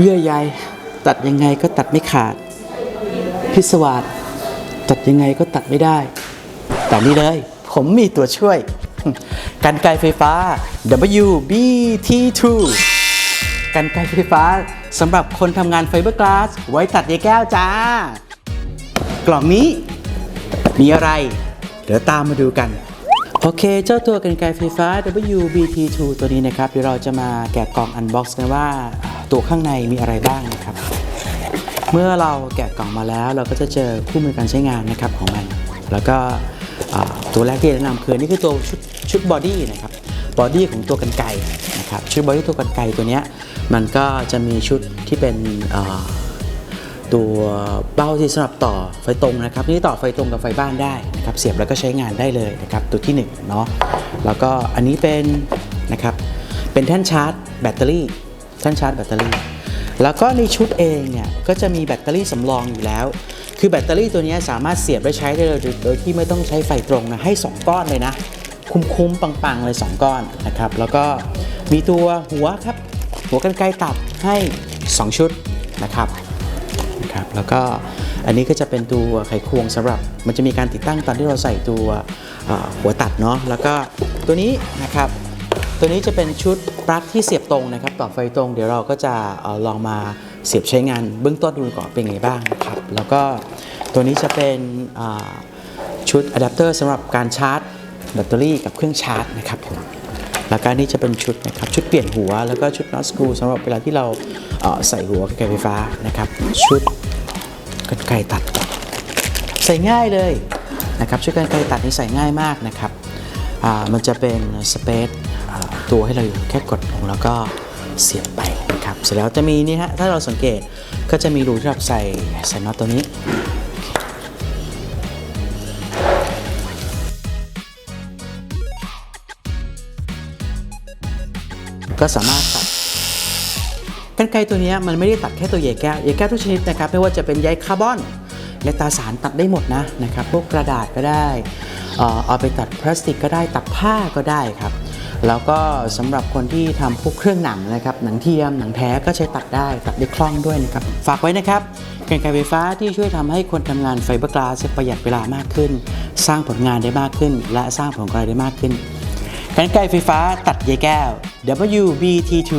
เยื่อใยตัดยังไงก็ตัดไม่ขาด พิศวาสตัดยังไงก็ตัดไม่ได้ แต่นี่เลย ผมมีตัวช่วย กันไกรไฟฟ้า WBT2 กันไกรไฟฟ้าสำหรับคนทำงานไฟเบอร์กลาส ไว้ตัดยายแก้วจ้า กล่องนี้ มีอะไร เดี๋ยวตามมาดูกันโอเค เจ้าตัวกันไกรไฟฟ้า WBT2 ตัวนี้นะครับ เดี๋ยวเราจะมาแกะกล่องอันบ็อกซ์กันว่า ตัวข้างในมีอะไรบ้างนะครับ เมื่อเราแกะกล่องมาแล้วเราก็จะเจอคู่มือการใช้งานนะครับของมัน แล้วก็ตัวแรกที่แนะนำคือนี่คือตัวชุดชุดบอดี้นะครับบอดี้ของตัวกันไกรนะครับชุดบอดี้ตัวกันไกรตัวนี้มันก็จะมีชุดที่เป็นตัวเบ้าที่สำหรับต่อไฟตรงนะครับนี่ต่อไฟตรงกับไฟบ้านได้นะครับเสียบแล้วก็ใช้งานได้เลยนะครับตัวที่หนึ่งเนาะแล้วก็อันนี้เป็นนะครับเป็นแท่นชาร์จแบตเตอรี่ ท่นชาร์จแบตเตอรี่ แล้วก็ในชุดเองเนี่ยก็จะมีแบตเตอรี่สำรองอยู่แล้ว คือแบตเตอรี่ตัวนี้สามารถเสียบได้ใช้ได้เลยโดยที่ไม่ต้องใช้ไฟตรงนะให้ 2 ก้อนเลยนะ คุ้มๆปังๆเลย 2 ก้อนนะครับแล้วก็มีตัวหัวครับหัวกันไกรตัดให้ 2 ชุดนะครับนะครับ แล้วก็อันนี้ก็จะเป็นตัวไขควงสำหรับ มันจะมีการติดตั้งตอนที่เราใส่ตัวหัวตัดเนาะแล้วก็ตัวนี้นะครับ ตัวนี้จะเป็นชุดปลั๊กที่เสียบตรงนะครับต่อไฟตรง เดี๋ยวเราก็จะออลองมาเสียบใช้งานเบื้องต้นดูก่อนเป็นไงบ้างนะครับ แล้วก็ตัวนี้จะเป็นชุดอะแดปเตอร์สำหรับการชาร์จแบตเตอรี่กับเครื่องชาร์จนะครับผมแล้วก็นี่จะเป็นชุดนะครับชุดเปลี่ยนหัวแล้วก็ชุดน็อตสกรูสำหรับเวลาที่เราเอ่อใส่หัวกระไกไฟฟ้านะครับ ชุดกรรไกตัด ใส่ง่ายเลยนะครับช่วยกันไกตัดนี่ใส่ง่ายมากนะครับมันจะเป็นสเปซ ตัวให้เราอยู่แค่กดลงแล้วก็เสียบไปนะครับเสร็จแล้วจะมีนี่ฮะถ้าเราสังเกตก็จะมีรูสำหรับใส่ใส่น็อตตัวนี้ก็สามารถตัดกันไกรตัวนี้มันไม่ได้ตัดแค่ตัวใยแก้วใยแก้วทุกชนิดนะครับ ไม่ว่าจะเป็นใยคาร์บอนใยตาสารตัดได้หมดนะนะครับ พวกกระดาษก็ได้ออเอาไปตัดพลาสติกก็ได้ตัดผ้าก็ได้ครับ แล้วก็สำหรับคนที่ทำพวกเครื่องหนังนะครับหนังเทียมหนังแท้ก็ใช้ตัดได้ตัดได้คล่องด้วยนะครับฝากไว้นะครับกันไกรไฟฟ้าที่ช่วยทำให้คนทำงานไฟเบอร์กลาสประหยัดเวลามากขึ้น สร้างผลงานได้มากขึ้น และสร้างผลกำไรได้มากขึ้นกันไกรไฟฟ้าตัดใยแก้ว WBT2